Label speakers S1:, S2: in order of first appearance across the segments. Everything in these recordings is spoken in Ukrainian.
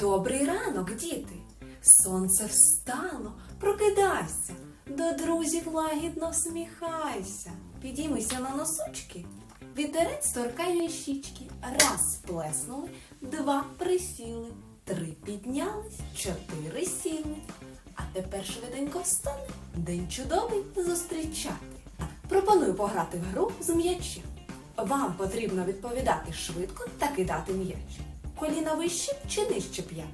S1: Добрий ранок, діти! Сонце встало, прокидайся, до друзів лагідно всміхайся. Підіймися на носочки, вітерець торкає щічки. Раз сплеснули, два присіли, три піднялись, чотири сіли. А тепер швиденько встане, день чудовий зустрічати. Пропоную пограти в гру з м'ячем. Вам потрібно відповідати швидко та кидати м'яч. Коліна вище чи нижче п'ят?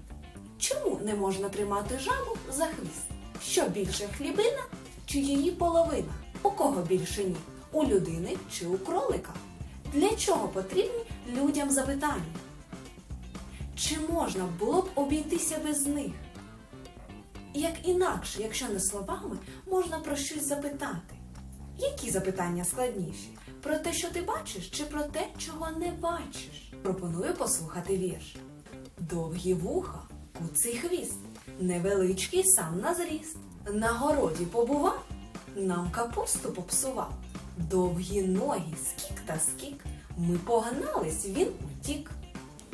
S1: Чому не можна тримати жабу за хвіст? Що більше хлібина чи її половина? У кого більше ніг? У людини чи у кролика? Для чого потрібні людям запитання? Чи можна було б обійтися без них? Як інакше, якщо не словами, можна про щось запитати. Які запитання складніші? Про те, що ти бачиш, чи про те, чого не бачиш? Пропоную послухати вірш. Довгі вуха, куций хвіст, невеличкий сам на зріст. На городі побував, нам капусту попсував. Довгі ноги, скік та скік. Ми погнались, він утік.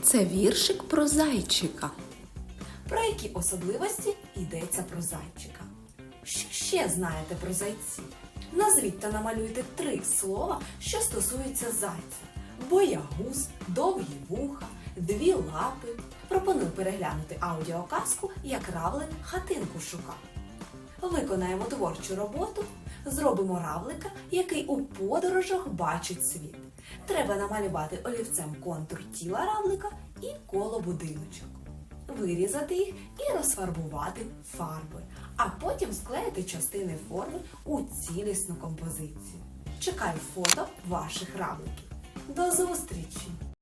S2: Це віршик про зайчика.
S1: Про які особливості йдеться про зайчика? Що ще знаєте про зайців? Назвіть та намалюйте три слова, що стосуються зайця: боягуз, довгі вуха, дві лапи. Пропоную переглянути аудіоказку, як равлик хатинку шукав. Виконаємо творчу роботу, зробимо равлика, який у подорожах бачить світ. Треба намалювати олівцем контур тіла равлика і коло будиночок вирізати їх і розфарбувати фарби, а потім склеїти частини форми у цілісну композицію. Чекаю фото ваших равликів. До зустрічі!